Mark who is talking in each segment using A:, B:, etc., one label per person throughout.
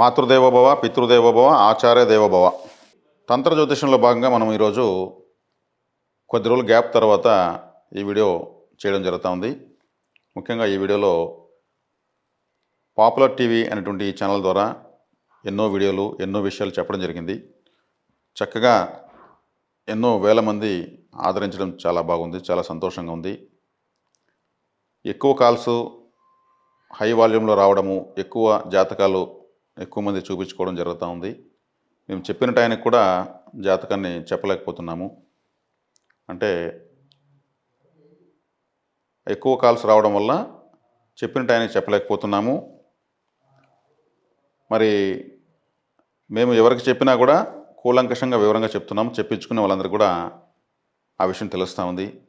A: మాతృదేవోభవ పితృదేవోభవ ఆచార్య దేవోభవ. తంత్ర జ్యోతిషంలో భాగంగా మనం ఈరోజు కొద్ది రోజులు గ్యాప్ తర్వాత ఈ వీడియో చేయడం జరుగుతూ ఉంది. ముఖ్యంగా ఈ వీడియోలో పాపులర్ టీవీ అనేటువంటి ఈ ఛానల్ ద్వారా ఎన్నో వీడియోలు ఎన్నో విషయాలు చెప్పడం జరిగింది. చక్కగా ఎన్నో వేల మంది ఆదరించడం చాలా బాగుంది చాలా సంతోషంగా ఉంది. ఎక్కువ కాల్స్ హై వాల్యూమ్లో రావడము ఎక్కువ జాతకాలు ఎక్కువ మంది చూపించుకోవడం జరుగుతూ ఉంది. మేము చెప్పిన టైంకి కూడా జాతకాన్ని చెప్పలేకపోతున్నాము. అంటే ఎక్కువ కాల్స్ రావడం వల్ల చెప్పిన టైంకి చెప్పలేకపోతున్నాము. మరి మేము ఎవరికి చెప్పినా కూడా కూలంకషంగా వివరంగా చెప్తున్నాము. చెప్పించుకునే వాళ్ళందరూ కూడా ఆ విషయం తెలుస్తూ ఉంది.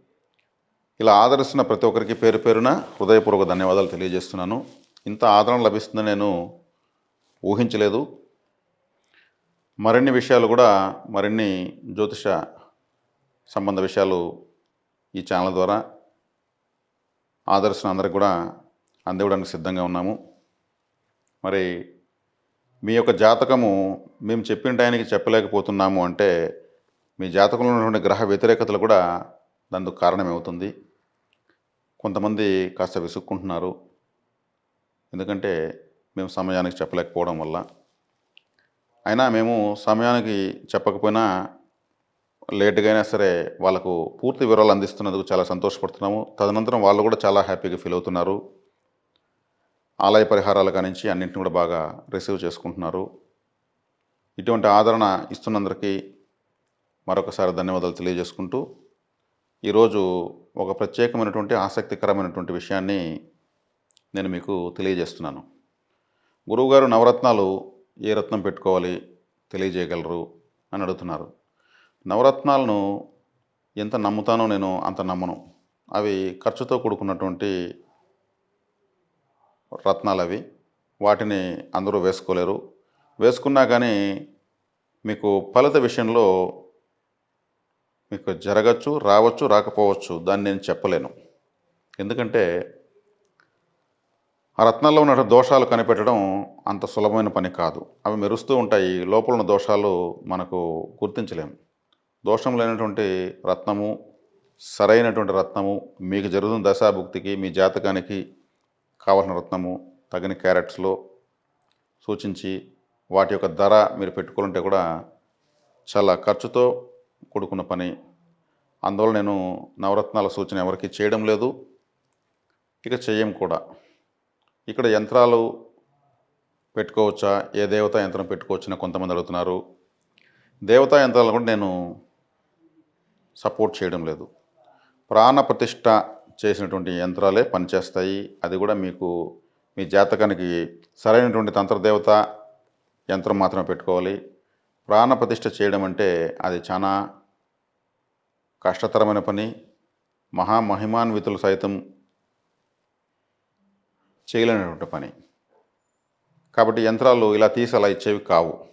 A: ఇలా ఆదరిస్తున్న ప్రతి ఒక్కరికి పేరు పేరున హృదయపూర్వక ధన్యవాదాలు తెలియజేస్తున్నాను. ఇంత ఆదరణ లభిస్తుందని నేను ఊహించలేదు. మరిన్ని విషయాలు కూడా మరిన్ని జ్యోతిష సంబంధ విషయాలు ఈ ఛానల్ ద్వారా ఆదర్శన అందరికి కూడా అందివ్వడానికి సిద్ధంగా ఉన్నాము. మరి మీ యొక్క జాతకము మేము చెప్పిన టైంకి చెప్పలేకపోతున్నాము అంటే మీ జాతకంలో ఉన్నటువంటి గ్రహ వ్యతిరేకతలు కూడా దానికి కారణమవుతుంది కొంతమంది కాస్త విసుక్కుంటున్నారు. ఎందుకంటే మేము సమయానికి చెప్పలేకపోవడం వల్ల. అయినా మేము సమయానికి చెప్పకపోయినా లేట్గా అయినా సరే వాళ్ళకు పూర్తి వివరాలు అందిస్తున్నందుకు చాలా సంతోషపడుతున్నాము. తదనంతరం వాళ్ళు కూడా చాలా హ్యాపీగా ఫీల్ అవుతున్నారు. ఆలయ పరిహారాల కానించి అన్నింటిని కూడా బాగా రిసీవ్ చేసుకుంటున్నారు. ఇటువంటి ఆదరణ ఇస్తున్నందరికీ మరొకసారి ధన్యవాదాలు తెలియజేసుకుంటూ ఈరోజు ఒక ప్రత్యేకమైనటువంటి ఆసక్తికరమైనటువంటి విషయాన్ని నేను మీకు తెలియజేస్తున్నాను. గురువుగారు నవరత్నాలు ఏ రత్నం పెట్టుకోవాలి తెలియజేయగలరు అని అడుగుతున్నారు. నవరత్నాలను ఎంత నమ్ముతానో నేను అంత నమ్మను. అవి ఖర్చుతో కూడుకున్నటువంటి రత్నాలు అవి. వాటిని అందరూ వేసుకోలేరు. వేసుకున్నా కానీ మీకు ఫలిత విషయంలో మీకు జరగచ్చు రావచ్చు రాకపోవచ్చు దాన్ని నేను చెప్పలేను. ఎందుకంటే ఆ రత్నాల్లో ఉన్న దోషాలు కనిపెట్టడం అంత సులభమైన పని కాదు. అవి మెరుస్తూ ఉంటాయి. లోపల ఉన్న దోషాలు మనకు గుర్తించలేము దోషం లేనటువంటి రత్నము సరైనటువంటి రత్నము మీకు జరుగుతున్న దశాభుక్తికి మీ జాతకానికి కావాల్సిన రత్నము తగిన క్యారెట్స్లో సూచించి వాటి యొక్క ధర మీరు పెట్టుకోవాలంటే కూడా చాలా ఖర్చుతో కూడుకున్న పని. అందువల్ల నేను నవరత్నాల సూచన ఎవరికి చేయడం లేదు. ఇక చేయం కూడా. ఇక్కడ యంత్రాలు పెట్టుకోవచ్చా? ఏ దేవతా యంత్రం పెట్టుకోవచ్చని కొంతమంది అడుగుతున్నారు. దేవతా యంత్రాలు కూడా నేను సపోర్ట్ చేయడం లేదు. ప్రాణ ప్రతిష్ఠ చేసినటువంటి యంత్రాలే పనిచేస్తాయి. అది కూడా మీకు మీ జాతకానికి సరైనటువంటి తంత్రదేవత యంత్రం మాత్రమే పెట్టుకోవాలి. ప్రాణ ప్రతిష్ట చేయడం అంటే అది చాలా కష్టతరమైన పని. మహామహిమాన్వితులు సైతం చేయలేనటువంటి పని. కాబట్టి యంత్రాలు ఇలా తీసి అలా ఇచ్చేవి కావు.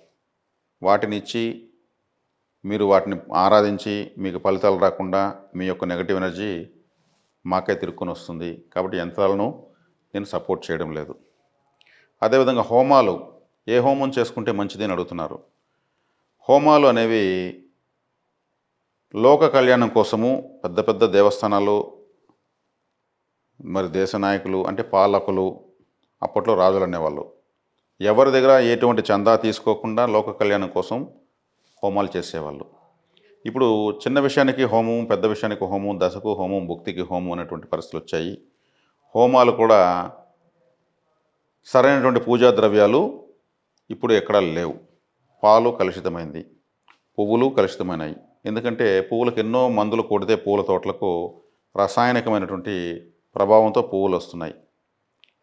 A: వాటిని ఇచ్చి మీరు వాటిని ఆరాధించి మీకు ఫలితాలు రాకుండా మీ యొక్క నెగటివ్ ఎనర్జీ మాకే తిరుక్కొని వస్తుంది. కాబట్టి యంత్రాలను నేను సపోర్ట్ చేయడం లేదు. అదేవిధంగా హోమాలు ఏ హోమం చేసుకుంటే మంచిది అని అడుగుతున్నారు. హోమాలు అనేవి లోక కళ్యాణం కోసము పెద్ద పెద్ద దేవస్థానాలు మరి దేశ నాయకులు అంటే పాలకులు అప్పట్లో రాజులు అనేవాళ్ళు. ఎవరి దగ్గర ఎటువంటి చందా తీసుకోకుండా లోక కళ్యాణం కోసం హోమాలు చేసేవాళ్ళు. ఇప్పుడు చిన్న విషయానికి హోమం పెద్ద విషయానికి హోమం దశకు హోమం భుక్తికి హోమం అనేటువంటి పరిస్థితులు వచ్చాయి. హోమాలు కూడా సరైనటువంటి పూజా ద్రవ్యాలు ఇప్పుడు ఎక్కడా లేవు. పాలు కలుషితమైంది. పువ్వులు కలుషితమైనాయి. ఎందుకంటే పువ్వులకు ఎన్నో మందులు కొడితే పూల తోటలకు రసాయనికమైనటువంటి ప్రభావంతో పువ్వులు వస్తున్నాయి.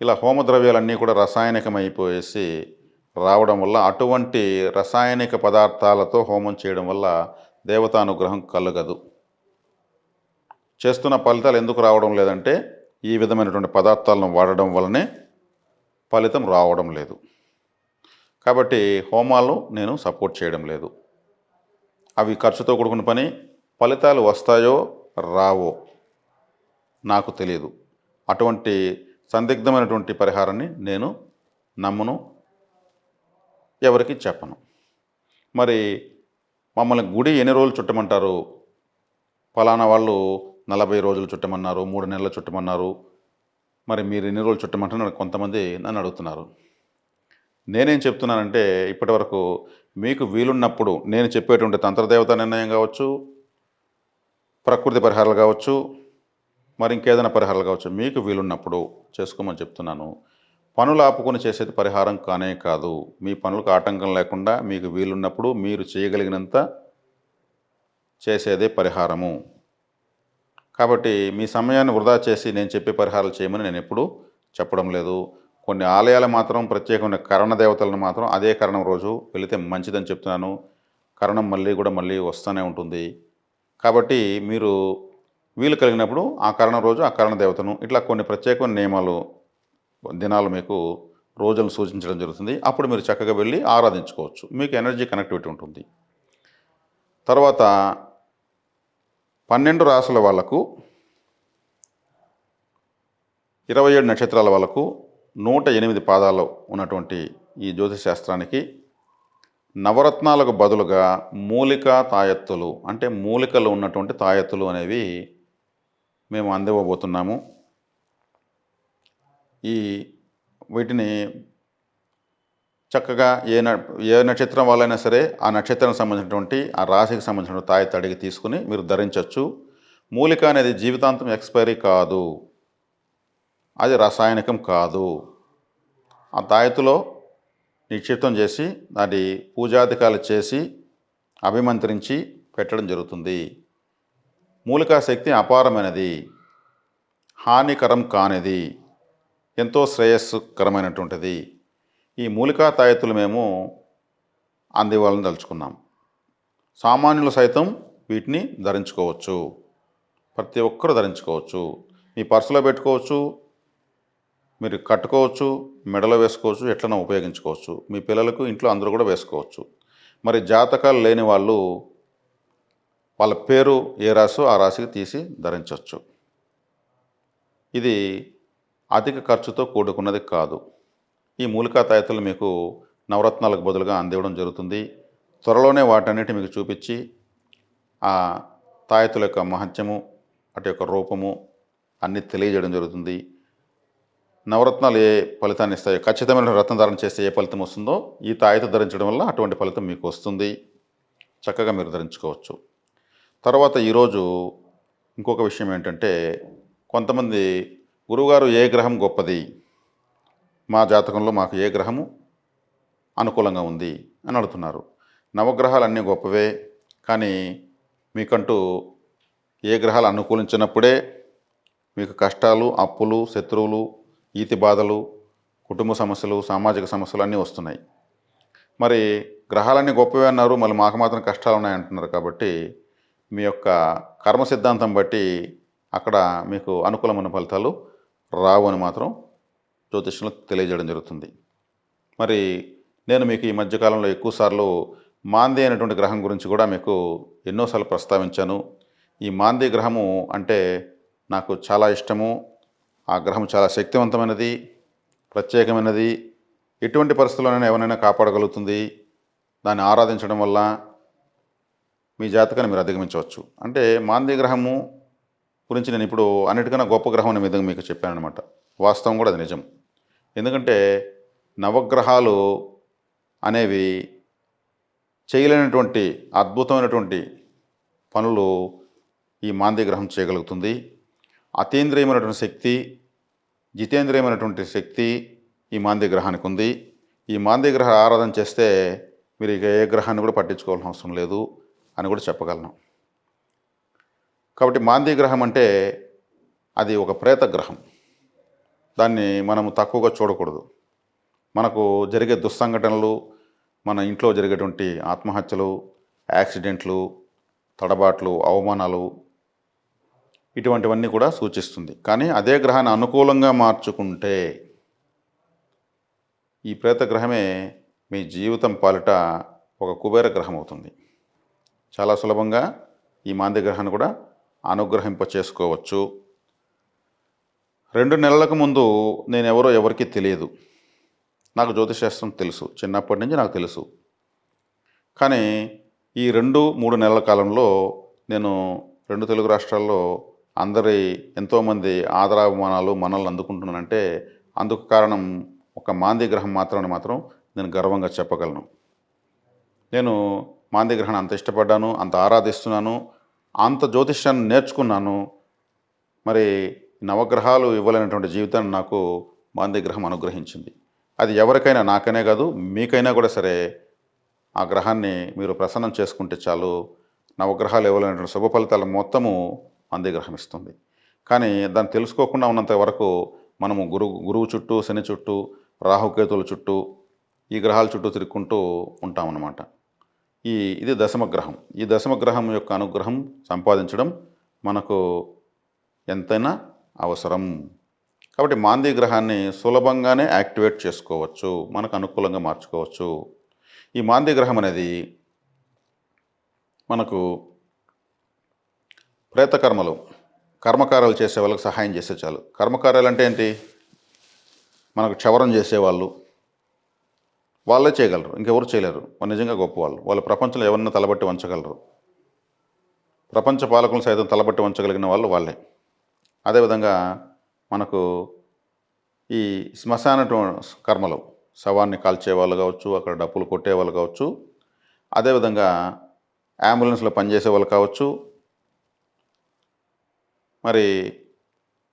A: ఇలా హోమ ద్రవ్యాలన్నీ కూడా రసాయనికమైపోయేసి రావడం వల్ల అటువంటి రసాయనిక పదార్థాలతో హోమం చేయడం వల్ల దేవతానుగ్రహం కలగదు. చేస్తున్న ఫలితాలు ఎందుకు రావడం లేదంటే ఈ విధమైనటువంటి పదార్థాలను వాడడం వల్లనే ఫలితం రావడం లేదు. కాబట్టి హోమాలు నేను సపోర్ట్ చేయడం లేదు. అవి ఖర్చుతో కూడుకున్న పని ఫలితాలు వస్తాయో రావో నాకు తెలియదు అటువంటి సందిగ్ధమైనటువంటి పరిహారాన్ని నేను నమ్మను ఎవరికి చెప్పను. మరి మమ్మల్ని గుడి ఎన్ని రోజులు చుట్టమంటారు? ఫలానా వాళ్ళు నలభై రోజులు చుట్టమన్నారు మూడు నెలలు చుట్టమన్నారు. మరి మీరు ఎన్ని రోజులు చుట్టమంటారు కొంతమంది నన్ను అడుగుతున్నారు. నేనేం చెప్తున్నానంటే ఇప్పటివరకు మీకు వీలున్నప్పుడు నేను చెప్పేటువంటి తంత్రదేవత నిర్ణయం కావచ్చు ప్రకృతి పరిహారాలు కావచ్చు మరి ఇంకేదైనా పరిహారాలు కావచ్చు మీకు వీలున్నప్పుడు చేసుకోమని చెప్తున్నాను. పనులు ఆపుకొని చేసేది పరిహారం కానే కాదు. మీ పనులకు ఆటంకం లేకుండా మీకు వీలున్నప్పుడు మీరు చేయగలిగినంత చేసేదే పరిహారము. కాబట్టి మీ సమయాన్ని వృధా చేసి నేను చెప్పే పరిహారాలు చేయమని నేను ఎప్పుడూ చెప్పడం లేదు. కొన్ని ఆలయాలు మాత్రం ప్రత్యేకమైన కరణ దేవతలను మాత్రం అదే కరణం రోజు వెళితే మంచిదని చెప్తున్నాను. కరణం మళ్ళీ కూడా మళ్ళీ వస్తూనే ఉంటుంది. కాబట్టి మీరు వీలు కలిగినప్పుడు ఆ కరణ రోజు ఆ కరణ దేవతను ఇట్లా కొన్ని ప్రత్యేకమైన నియమాలు దినాలు మీకు రోజులను సూచించడం జరుగుతుంది. అప్పుడు మీరు చక్కగా వెళ్ళి ఆరాధించుకోవచ్చు. మీకు ఎనర్జీ కనెక్టివిటీ ఉంటుంది. తర్వాత పన్నెండు రాసుల వాళ్ళకు ఇరవై ఏడు నక్షత్రాల వాళ్ళకు నూట ఎనిమిది పాదాలు ఉన్నటువంటి ఈ జ్యోతిష్ శాస్త్రానికి నవరత్నాలకు బదులుగా మూలిక తాయెత్తులు అంటే మూలికలు ఉన్నటువంటి తాయెత్తులు అనేవి మేము అందివ్వబోతున్నాము. ఈ వీటిని చక్కగా ఏ న ఏ నక్షత్రం వాళ్ళైనా సరే ఆ నక్షత్రానికి సంబంధించినటువంటి ఆ రాశికి సంబంధించిన తాయెత్తు అడిగి తీసుకుని మీరు ధరించవచ్చు మూలిక అనేది జీవితాంతం ఎక్స్పైరీ కాదు. అది రసాయనికం కాదు. ఆ తాయెత్తులో నిక్షిప్తం చేసి దాని పూజాధికాలు చేసి అభిమంత్రించి పెట్టడం జరుగుతుంది. మూలికా శక్తి అపారమైనది హానికరం కానిది ఎంతో శ్రేయస్సుకరమైనటువంటిది ఈ మూలికా తాయెత్తులు మేము అందివ్వాలని తలుచుకున్నాం. సామాన్యులు సైతం వీటిని ధరించుకోవచ్చు. ప్రతి ఒక్కరు ధరించుకోవచ్చు. మీ పర్సులో పెట్టుకోవచ్చు మీరు కట్టుకోవచ్చు మెడలో వేసుకోవచ్చు ఎట్లనో ఉపయోగించుకోవచ్చు. మీ పిల్లలకు ఇంట్లో అందరూ కూడా వేసుకోవచ్చు. మరి జాతకాలు లేని వాళ్ళు వాళ్ళ పేరు ఏ రాశో ఆ రాశికి తీసి ధరించవచ్చు. ఇది అధిక ఖర్చుతో కూడుకున్నది కాదు. ఈ మూలికా తాయెత్తులు మీకు నవరత్నాలకు బదులుగా అందివ్వడం జరుగుతుంది. త్వరలోనే వాటన్నిటి మీకు చూపించి ఆ తాయతుల యొక్క మహత్యము అటు యొక్క రూపము అన్నీ తెలియజేయడం జరుగుతుంది. నవరత్నాలు ఏ ఫలితాన్ని ఇస్తాయో ఖచ్చితమైన రత్న ధారణ చేస్తే ఏ ఫలితం వస్తుందో ఈ తాయత ధరించడం వల్ల అటువంటి ఫలితం మీకు వస్తుంది. చక్కగా మీరు ధరించుకోవచ్చు. తర్వాత ఈరోజు ఇంకొక విషయం ఏంటంటే కొంతమంది గురువుగారు ఏ గ్రహం గొప్పది? మా జాతకంలో మాకు ఏ గ్రహము అనుకూలంగా ఉంది అని అడుగుతున్నారు. నవగ్రహాలు అన్నీ గొప్పవే కానీ మీకంటూ ఏ గ్రహాలు అనుకూలించినప్పుడే మీకు కష్టాలు అప్పులు శత్రువులు ఈతి బాధలు కుటుంబ సమస్యలు సామాజిక సమస్యలు అన్నీ వస్తున్నాయి. మరి గ్రహాలన్నీ గొప్పవే అన్నారు మళ్ళీ మాకు మాత్రం కష్టాలు ఉన్నాయంటున్నారు కాబట్టి మీ యొక్క కర్మ సిద్ధాంతం బట్టి అక్కడ మీకు అనుకూలమైన ఫలితాలు రావు అని మాత్రం జ్యోతిష్యంలో తెలియజేయడం జరుగుతుంది. మరి నేను మీకు ఈ మధ్యకాలంలో ఎక్కువసార్లు మాంది అనేటువంటి గ్రహం గురించి కూడా మీకు ఎన్నోసార్లు ప్రస్తావించాను. ఈ మాంది గ్రహము అంటే నాకు చాలా ఇష్టము ఆ గ్రహం చాలా శక్తివంతమైనది ప్రత్యేకమైనది ఎటువంటి పరిస్థితుల్లోనైనా ఎవరైనా కాపాడగలుగుతుంది. దాన్ని ఆరాధించడం వల్ల మీ జాతకాన్ని మీరు అధిగమించవచ్చు. అంటే మాంది గ్రహము గురించి నేను ఇప్పుడు అన్నిటికన్నా గొప్ప గ్రహం అనే విధంగా మీకు చెప్పాను అనమాట వాస్తవం కూడా అది నిజం. ఎందుకంటే నవగ్రహాలు అనేవి చేయలేనటువంటి అద్భుతమైనటువంటి పనులు ఈ మాంది గ్రహం చేయగలుగుతుంది. అతీంద్రియమైనటువంటి శక్తి జితేంద్రియమైనటువంటి శక్తి ఈ మాంది గ్రహానికి ఉంది. ఈ మాంది గ్రహ ఆరాధన చేస్తే మీరు ఇక ఏ గ్రహాన్ని కూడా పట్టించుకోవాల్సిన అవసరం లేదు. అని కూడా చెప్పగలను. కాబట్టి మాంది గ్రహం అంటే అది ఒక ప్రేత గ్రహం. దాన్ని మనము తక్కువగా చూడకూడదు. మనకు జరిగే దుస్సంఘటనలు మన ఇంట్లో జరిగేటువంటి ఆత్మహత్యలు యాక్సిడెంట్లు తడబాట్లు అవమానాలు ఇటువంటివన్నీ కూడా సూచిస్తుంది. కానీ అదే గ్రహాన్ని అనుకూలంగా మార్చుకుంటే ఈ ప్రేత గ్రహమే మీ జీవితం పాలిట ఒక కుబేర గ్రహం అవుతుంది చాలా సులభంగా ఈ మాంద్య గ్రహాన్ని కూడా అనుగ్రహింప చేసుకోవచ్చు రెండు నెలలకు ముందు నేను ఎవరో ఎవరికీ తెలియదు. నాకు జ్యోతిశాస్త్రం తెలుసు. చిన్నప్పటి నుంచి నాకు తెలుసు. కానీ ఈ రెండు మూడు నెలల కాలంలో నేను రెండు తెలుగు రాష్ట్రాల్లో అందరి ఎంతోమంది ఆదరాభిమానాలు మనల్ని అందుకుంటున్నానంటే అందుకు కారణం ఒక మాంది గ్రహం మాత్రమే మాత్రం నేను గర్వంగా చెప్పగలను. నేను మాంది గ్రహాన్ని అంత ఇష్టపడ్డాను అంత ఆరాధిస్తున్నాను అంత జ్యోతిష్యాన్ని నేర్చుకున్నాను. మరి నవగ్రహాలు ఇవ్వలేనటువంటి జీవితాన్ని నాకు మాంది గ్రహం అనుగ్రహించింది. అది ఎవరికైనా నాకనే కాదు మీకైనా కూడా సరే ఆ గ్రహాన్ని మీరు ప్రసన్నం చేసుకుంటే చాలు నవగ్రహాలు ఇవ్వలేనటువంటి శుభ ఫలితాలు మొత్తము మంది గ్రహం ఇస్తుంది. కానీ దాన్ని తెలుసుకోకుండా ఉన్నంత వరకు మనము గురువు గురువు చుట్టూ శని చుట్టూ రాహుకేతుల చుట్టూ ఈ గ్రహాల చుట్టూ తిరుక్కుంటూ ఉంటామన్నమాట. ఈ ఇది దశమ గ్రహం ఈ దశమ గ్రహం యొక్క అనుగ్రహం సంపాదించడం మనకు ఎంతైనా అవసరం. కాబట్టి మాందీ గ్రహాన్ని సులభంగానే యాక్టివేట్ చేసుకోవచ్చు. మనకు అనుకూలంగా మార్చుకోవచ్చు. ఈ మాందీ గ్రహం అనేది మనకు ప్రేతకర్మలు కర్మకారాలు చేసే వాళ్ళకి సహాయం చేస్తే చాలు. కర్మకార్యాలు అంటే ఏంటి? మనకు క్షవరం చేసేవాళ్ళు వాళ్ళే చేయగలరు ఇంకెవరు చేయలేరు. వాళ్ళు నిజంగా గొప్పవాళ్ళు వాళ్ళు. ప్రపంచంలో ఎవరన్నా తలబట్టి వంచగలరు? ప్రపంచ పాలకులను సైతం తలబట్టి వంచగలిగిన వాళ్ళు వాళ్ళే. అదేవిధంగా మనకు ఈ శ్మశాన కర్మలు శవాన్ని కాల్చే వాళ్ళు కావచ్చు అక్కడ డప్పులు కొట్టే వాళ్ళు కావచ్చు అదేవిధంగా అంబులెన్స్లో పనిచేసే వాళ్ళు కావచ్చు మరి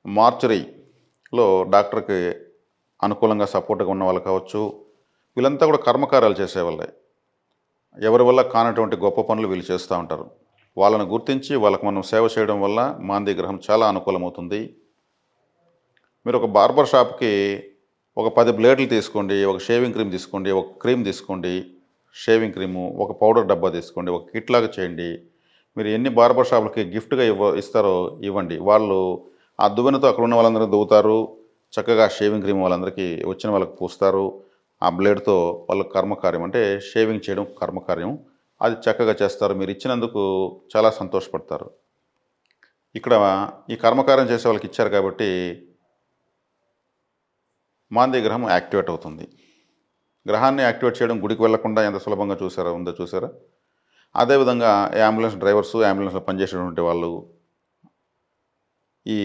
A: మార్చరీలో డాక్టర్కి అనుకూలంగా సపోర్ట్గా ఉన్న వాళ్ళు కావచ్చు వీళ్ళంతా కూడా కర్మకార్యాలు చేసేవాళ్ళే. ఎవరి వల్ల కానటువంటి గొప్ప పనులు వీళ్ళు చేస్తూ ఉంటారు. వాళ్ళని గుర్తించి వాళ్ళకు మనం సేవ చేయడం వల్ల మాంది గ్రహం చాలా అనుకూలమవుతుంది. మీరు ఒక బార్బర్ షాప్కి ఒక పది బ్లేడ్లు తీసుకోండి ఒక షేవింగ్ క్రీమ్ తీసుకోండి ఒక క్రీమ్ తీసుకోండి షేవింగ్ క్రీము ఒక పౌడర్ డబ్బా తీసుకోండి ఒక కిట్ లాగా చేయండి. మీరు ఎన్ని బార్బర్ షాపులకి గిఫ్ట్గా ఇవ్వ ఇస్తారో ఇవ్వండి. వాళ్ళు ఆ దువ్వెనతో అక్కడ ఉన్న వాళ్ళందరూ దువ్వుతారు. చక్కగా షేవింగ్ క్రీమ్ వాళ్ళందరికీ వచ్చిన వాళ్ళకి పూస్తారు. ఆ బ్లేడ్తో వాళ్ళ కర్మకార్యం అంటే షేవింగ్ చేయడం కర్మకార్యం. అది చక్కగా చేస్తారు. మీరు ఇచ్చినందుకు చాలా సంతోషపడతారు. ఇక్కడ ఈ కర్మకార్యం చేసే వాళ్ళకి ఇచ్చారు కాబట్టి మాంది గ్రహం యాక్టివేట్ అవుతుంది. గ్రహాన్ని యాక్టివేట్ చేయడం గుడికి వెళ్ళకుండా ఎంత సులభంగా చూసారా? ఉందో చూసారా? అదేవిధంగా అంబులెన్స్ డ్రైవర్స్ అంబులెన్స్లో పనిచేసేటువంటి వాళ్ళు ఈ